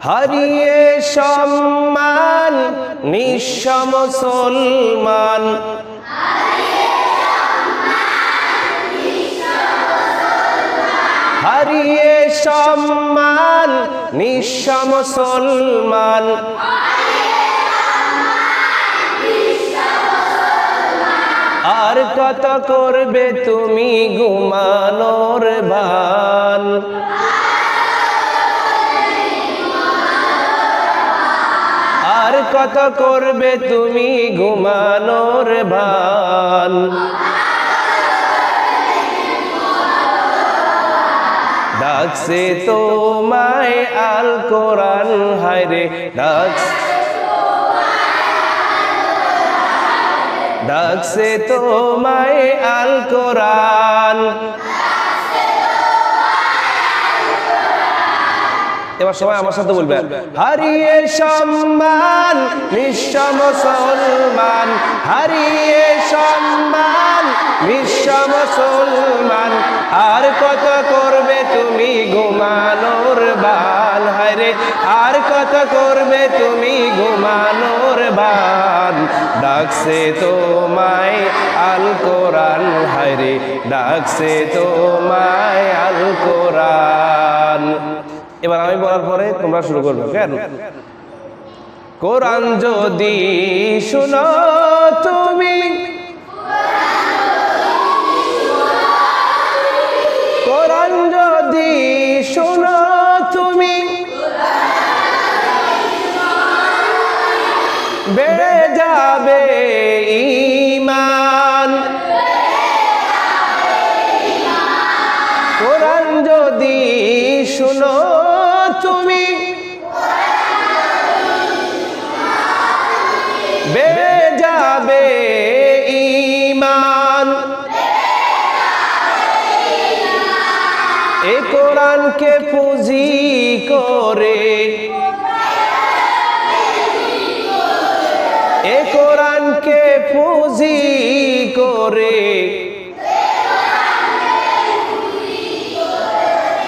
হারিয়ে সম্মান নিঃস্ব মুসলমান হারিয়ে সম্মান নিঃস্ব মুসলমান আর কত করবে তুমি ঘুমানোর কত করবে তুমি ঘুমানোর ভান ডাকছে তোমায় আল কোরআন হায়রে ডাকছে ডাকছে তোমায় আল কোরআন। এবার সবাই আমার সাথে বলবে, হারিয়ে সম্মান নিঃস্ব মুসলমান হারিয়ে সম্মান। নিঃস্ব মুসলমান আর কত করবে তুমি ঘুমানোর বান? হায়রে আর কত করবে তুমি ঘুমানোর বান? ডাকছে তোমায় আল কোরআন হায়রে ডাকছে তোমায় আল কোরআন। এবার আমি বলার পরে তোমরা শুরু করবে, কেন? কোরআন যদি শুনো কোরআনকে পুঁজি করে। এ কোরআনকে পুঁজি করে।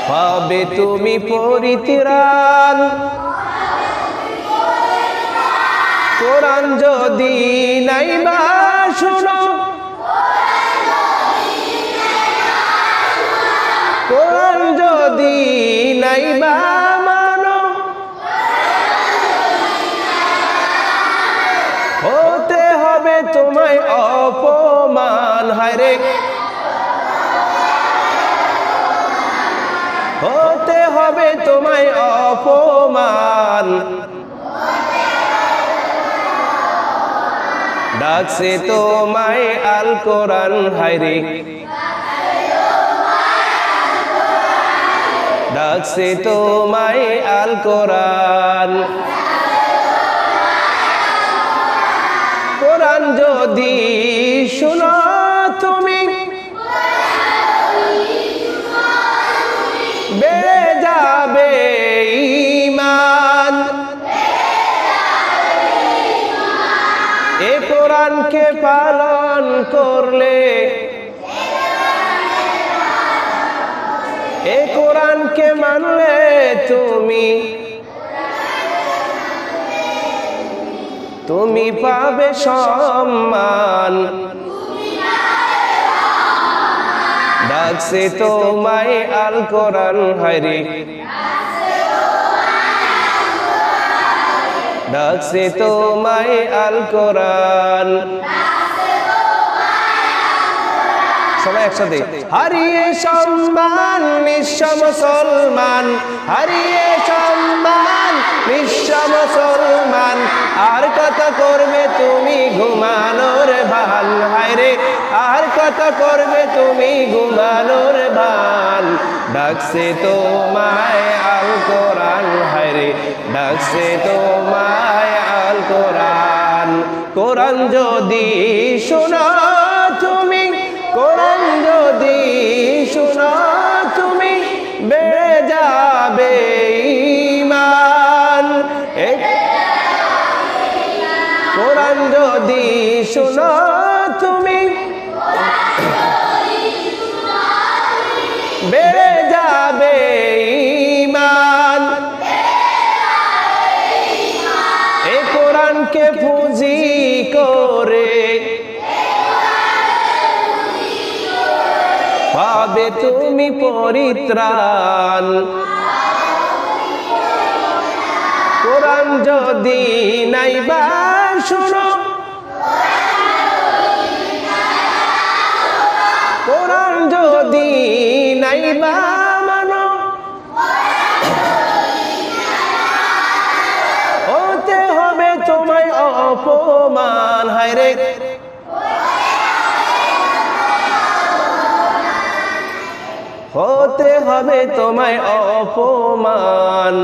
পাবে তুমি পরিত্রাণ। কোরআন যদি নাই বা শুনো বা হতে হবে তোমায় অপমান। হায়রে হতে হবে তোমায় অপমান। ডাকছে তোমায় আল কোরআন। হায়রে ডাকছে তোমায় আল কোরআন। কোরআন যদি শুনো তুমি, বেড়ে যাবে ইমান এ কোরআনকে পালন করলে এ কোরআনকে মানলে তুমি তুমি পাবে সম্মান। ডাকছে তোমায় আল কোরআন হায়রে ডাকছে তোমায় আল কোরআন। সবাই একসাথে। হারিয়ে সম্মান, নিঃস্ব মুসলমান। হারিয়ে সম্মান, নিঃস্ব মুসলমান। আর কত করবে তুমি ঘুমানোর ভান। হায়রে আর কত করবে তুমি ঘুমানোর ভালো ডাকছে তোমায় আল কোরআন। হায়রে ডাকছে তোমায় আল কোরআন। কোরআন যদি শোনা শোনা তুমি। বেড়ে যাবে ইমান। কোরআনকে পুঁজি করে। পাবে তুমি পরিত্রাণ। কোরআন যদি নাইবা শুনো। কোরআন যদি নাইবা মানো হতে হবে তোমায় অপমান। হায় রে। হতে হবে তোমায় অপমান।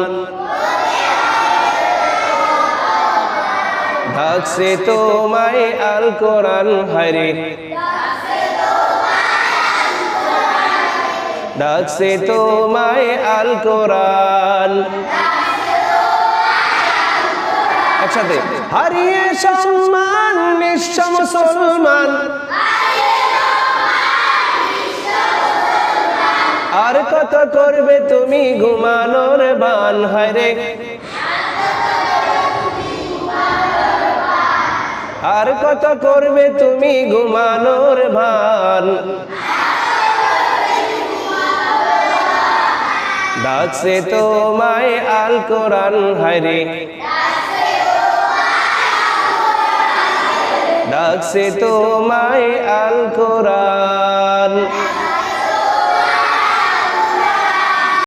ডাকছে তোমায় আল কোরআন হারে ডাকছে তোমায় আল কোরআন। একসাথে। হারিয়ে সম্মান নিঃস্ব মুসলমান। আর কত করবে তুমি ঘুমানোর বান হায়রে আর কত করবে তুমি ঘুমানোর ভান। ডাকছে তোমায় আল কোরআন হারে ডাকছে তোমায় আল কোরআন।